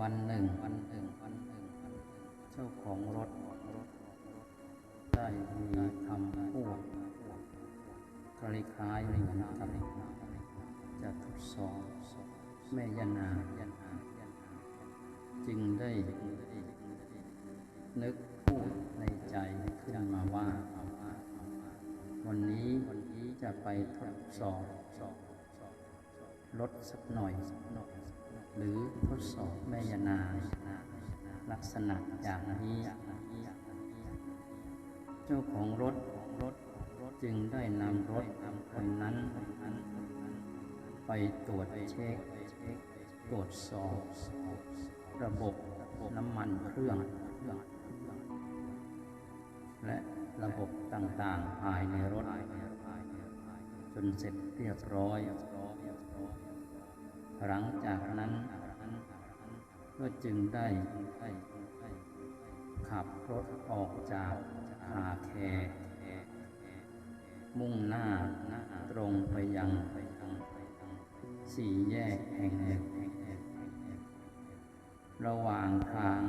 วันหนึ่งวันหนึ่งวันหนึ่งเจ้าของรถได้มีคำพูดคล้ายๆเหมือนกับจะทดสอบแม่ยานาจึงได้นึกพูดในใจขึ้นมาว่า วันนี้วันนี้จะไปทดสอบรถสักหน่อยสักหน่อย หรือทดสอบแม่ยานา ลักษณะอย่างนี้ เจ้าของรถจึงได้นำรถคนนั้น ไปตรวจเช็คตรวจสอบ ระบบน้ำมันเครื่อง และระบบต่างๆภายในรถ จนเสร็จเรียบร้อย หลังจากนั้นก็จึงได้ขับรถออกจากคาแคร์มุ่งหน้าตรงไปยังสี่แยกแห่งหนึ่งระหว่างทาง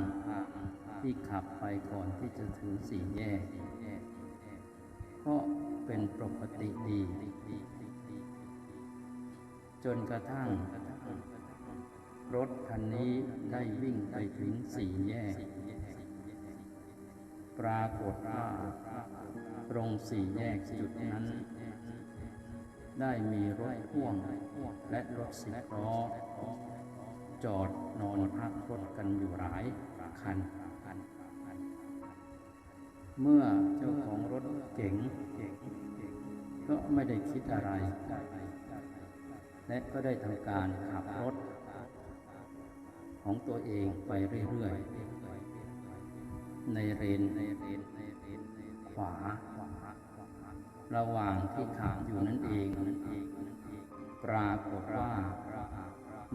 ที่ขับไปก่อนที่จะถึงสี่แยก ก็เป็นปกติดี จนกระทั่ง รถคันนี้ได้วิ่งไปถึงสี่แยก ปรากฏว่าตรงสี่แยกจุดนั้น ได้มีรถพ่วงและรถสิบล้อจอดนอนพักรถกันอยู่หลายคัน เมื่อเจ้าของรถเก๋งก็ไม่ได้คิดอะไร และก็ได้ทำการขับรถ ของตัวเองไปเรื่อยๆ ในเรนขวา ระหว่างที่ขับอยู่นั่นเองนั่นเอง ปรากฏว่า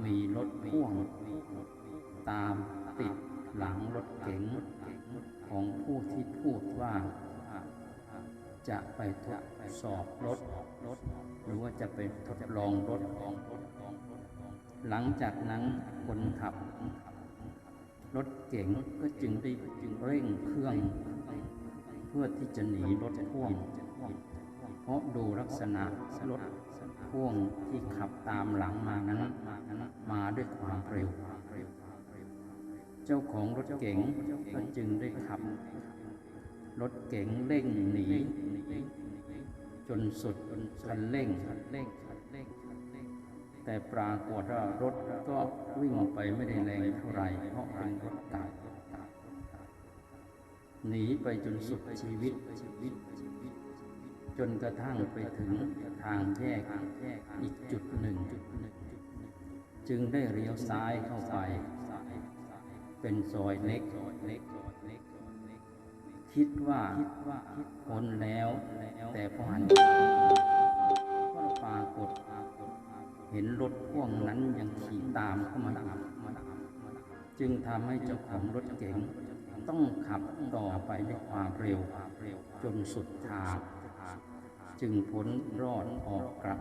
มีรถพ่วงตามติดหลังรถเก๋งของผู้ที่พูดว่าจะไปทดสอบรถ หรือว่าจะไปทดลองรถ หลังจากนั้นคนขับ รถเก๋งก็จึงได้จึงเร่งเครื่อง เพื่อที่จะหนีรถพ่วง เพราะดูลักษณะรถพ่วงที่ขับตามหลังมานั้นมาด้วยความเร็ว เจ้าของรถเก๋งก็จึงได้ขับ รถเก๋งเร่งหนี จนสุดคันเร่ง แต่ปรากฏว่ารถก็วิ่งไปไม่ได้แรงเท่าไหร่เพราะเป็นรถเก่าหนีไปจนสุดชีวิต จนกระทั่งไปถึงทางแยกอีกจุดหนึ่ง จึงได้เลี้ยวซ้ายเข้าไป เป็นซอยเล็ก คิดว่าพ้นแล้ว แต่พอหันก็ปรากฏ เห็นรถพ่วงนั้นยังขี่ตามเข้ามาตามจึงทำให้เจ้าของรถเก๋งต้องขับต่อไปด้วยความเร็วจนสุดทางจึงพ้นรอดออกกลับ